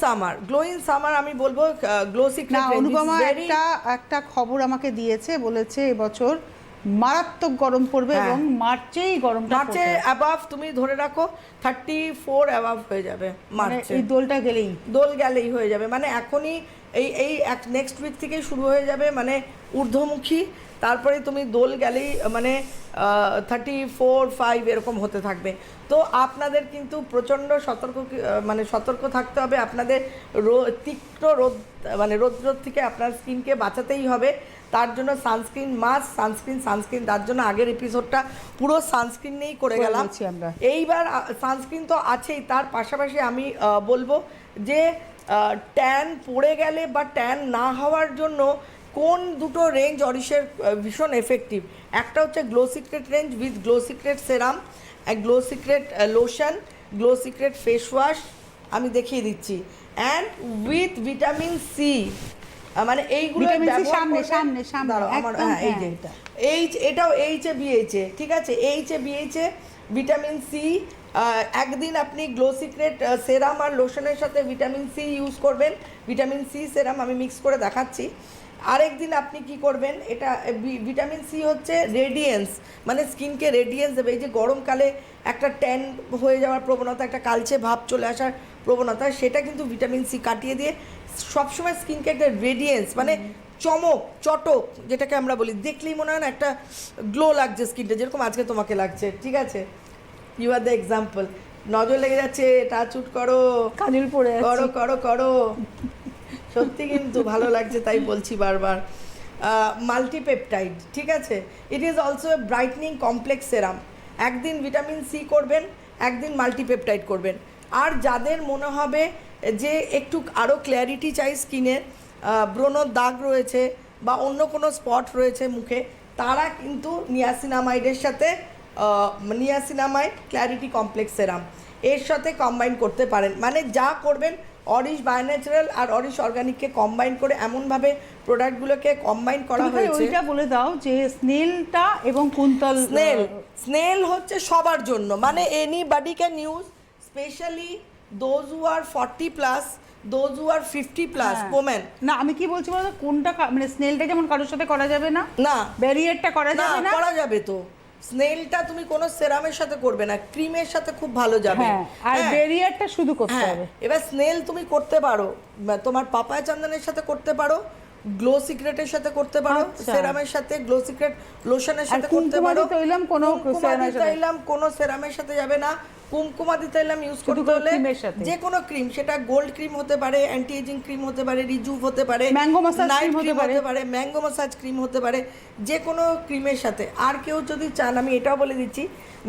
Summer glowing summer আমি বলব glow secret Anupama একটা একটা খবর আমাকে দিয়েছে বলেছে এবছর মারাত্মক গরম পড়বে হ্যাঁ। এবং মার্চেই গরম মার্চে। অ্যাবাভ তুমি ধরে রাখো থার্টি ফোর অ্যাবাভ হয়ে যাবে মানে মার্চে এই দোলটা গেলেই দোল গেলেই হয়ে যাবে মানে এখনই এই এই এক নেক্সট উইক থেকেই শুরু হয়ে যাবে মানে ঊর্ধ্বমুখী। তারপরে তুমি দোল গেলেই মানে থার্টি ফোর ফাইভ এরকম হতে থাকবে। তো আপনাদের কিন্তু প্রচণ্ড সতর্ক মানে সতর্ক থাকতে হবে। আপনাদের রো- তীক্ষ্ণ রোদ মানে রৌদ্র থেকে আপনার স্কিনকে বাঁচাতেই হবে। তার জন্য সানস্ক্রিন মাস্ক সানস্ক্রিন সানস্ক্রিন তার জন্য আগের এপিসোডটা পুরো সানস্ক্রিন নিয়েই করে করে গেলাম। আমরা। এইবার সানস্ক্রিন তো আছেই তার পাশাপাশি আমি বলব যে ট্যান পড়ে গেলে বা ট্যান না হওয়ার জন্য কোন দুটো রেঞ্জ অরিশের ভীষণ এফেক্টিভ একটা হচ্ছে glow secret range with glow secret serum glow secret lotion glow secret face wash আমি দেখিয়ে দিচ্ছি। অ্যান্ড উইথ ভিটামিন সি মানে এইগুলো সামনে, সামনে, সামনে, দাঁড়াও, আমার হ্যাঁ এই যে হ্যাঁ, এটা। এইচ এটাও এইচে বিএইচে ঠিক আছে? এইচে বিএইচে ভিটামিন সি একদিন আপনি গ্লো সিক্রেট সেরাম আর লোশনের সাথে ভিটামিন সি ইউজ করবেন। ভিটামিন সি সেরাম আমি মিক্স করে দেখাচ্ছি। আরেকদিন আপনি কি করবেন এটা ভিটামিন সি হচ্ছে রেডিয়েন্স মানে স্কিনকে রেডিয়েন্স দেবে। এই যে গরমকালে একটা ট্যান হয়ে যাওয়ার প্রবণতা একটা কালচে ভাব চলে আসার প্রবণতা সেটা কিন্তু ভিটামিন সি কাটিয়ে দিয়ে সবসময় স্কিনকে একটা রেডিয়েন্স মানে চমক চটক যেটাকে আমরা বলি। দেখলেই মনে হয় না একটা গ্লো লাগছে স্কিনটা যেরকম আজকে তোমাকে লাগছে ঠিক আছে? ইউ আর দ্য এক্সাম্পল নজর লেগে যাচ্ছে টাচ উট করো। কাজল পড়ে করো করো করো। সত্যি কিন্তু ভালো লাগছে তাই বলছি বারবার। মাল্টিপেপটাইড ঠিক আছে? It is also a brightening complex serum একদিন ভিটামিন সি করবেন একদিন মাল্টিপেপটাইড করবেন। আর যাদের মনে হবে যে একটু আরও ক্ল্যারিটি চাই স্কিনের ব্রণর দাগ রয়েছে বা অন্য কোনো স্পট রয়েছে মুখে তারা কিন্তু নিয়াসিনামাইডের সাথে নিয়াসিনামাইড ক্ল্যারিটি কমপ্লেক্স সেরাম এর সাথে কম্বাইন করতে পারেন। মানে যা করবেন অরিশ বায়োন্যাচারাল আর অরিশ অর্গানিককে কম্বাইন করে এমনভাবে প্রোডাক্টগুলোকে কম্বাইন করা হয়েছে। ওইটা বলে দাও যে স্নেলটা এবং কুন্তল স্নেল। স্নেল হচ্ছে সবার জন্য। মানে anybody can use specially those who are forty plus those who are fifty plus. Women না আমি কি বলছি বলতো কোনটা মানে স্নেলটা যেমন কারোর সাথে করা যাবে না? না। ব্যারিয়ারটা করা যাবে না? করা যাবে তো। স্নেলটা তুমি কোনো সেরামের সাথে করবে না ক্রিমের সাথে খুব ভালো যাবে। হ্যাঁ আর বেরিয়ারটা ব্যারিয়ারটা শুধু করতে হ্যাঁ হবে। এবার স্নেল তুমি করতে পারো তোমার পাপায় চন্দনের সাথে করতে পারো গ্লো সিক্রেটের সাথে করতে পারো আচ্ছা। সেরামের সাথে গ্লো সিক্রেট লোশনের সাথে করতে পারো। তৈলাম কোনো সেরামের সাথে যাবে না কুমকুমাদি তৈলাম ইউজ করতে করে হলে যে কোনো ক্রিম সেটা গোল্ড ক্রিম হতে পারে অ্যান্টি এজিং ক্রিম হতে পারে রিজুভ হতে পারে নাইট cream ক্রিম পারে। হতে পারে। ম্যাঙ্গো মাসাজ ক্রিম হতে পারে যে কোনো ক্রিমের সাথে। আর কেউ যদি চান আমি এটাও বলে দিচ্ছি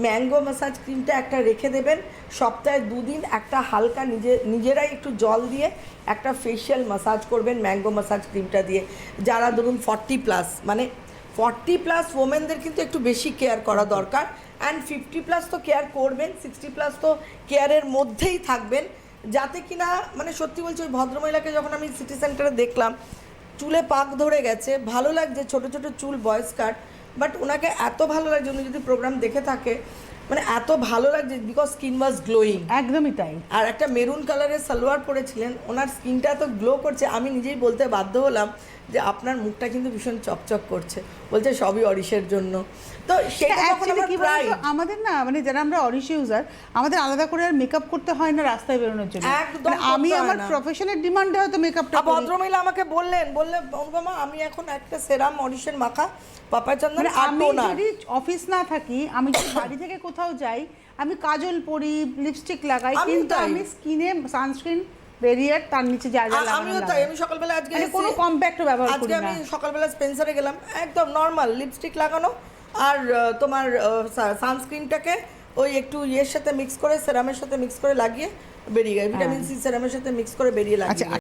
ম্যাঙ্গো মাসাজ ক্রিমটা একটা রেখে দেবেন সপ্তাহে দুদিন একটা হালকা নিজে নিজেরাই একটু জল দিয়ে একটা ফেশিয়াল মাসাজ করবেন ম্যাঙ্গো মাসাজ ক্রিমটা দিয়ে। যারা ধরুন ফর্টি প্লাস মানে ফর্টি প্লাস ওমেনদের কিন্তু একটু বেশি কেয়ার করা দরকার। অ্যান্ড ফিফটি প্লাস তো কেয়ার করবেন সিক্সটি প্লাস তো কেয়ারের মধ্যেই থাকবেন। যাতে কিনা মানে সত্যি বলছি ওই ভদ্রমহিলাকে যখন আমি সিটি সেন্টারে দেখলাম চুলে পাক ধরে গেছে ভালো লাগছে ছোট ছোট চুল বয়স কাট বাট ওনাকে এত ভালো লাগছে উনি যদি প্রোগ্রাম দেখে থাকে মানে এত ভালো লাগছে বিকজ স্কিন ওয়াজ গ্লোয়িং একদমই তাই। আর একটা মেরুন কালারের সালোয়ার পরেছিলেন ওনার স্কিনটা এত গ্লো করছে আমি নিজেই বলতে বাধ্য হলাম যে আপনার মুখটা কিন্তু ভীষণ চকচক করছে। বলছে সবই অরিশের জন্য। তো আমাদের না মানে যারা আমরা অরিশ ইউজার আমাদের আলাদা করে আর মেকআপ করতে হয় না রাস্তায় বেরোনোর জন্য। মানে আমি আমার প্রফেশনের ডিমান্ডে হয়তো মেকআপটা ভদ্রমহিলা আমাকে বললেন বললে অনুপমা আমি এখন একটা সেরাম অরিশের মাখা পাপা চন্দন মানে আমি যদি অফিস না থাকি আমি যদি বাড়ি থেকে কোথাও যাই আমি কাজল পরি লিপস্টিক লাগাই কিন্তু। আমি স্কিনে সানস্ক্রিন বেরিয়ার তার নিচে যা যা লাগানো আমিও তাই আমি সকালবেলা আজকে মানে কোনো এসে- কম্প্যাক্ট ব্যবহার আজকে আমি সকালবেলা স্পেন্সারে গেলাম একদম নরমাল লিপস্টিক লাগানো। আর আহ, তোমার সানস্ক্রিনটাকে ওই একটু ইয়ের সাথে মিক্স করে সেরামের সাথে মিক্স করে লাগিয়ে বেরিয়ে গেল ভিটামিন সি সেরামের সাথে মিক্স করে বেরিয়ে লাগিয়ে আচ্ছা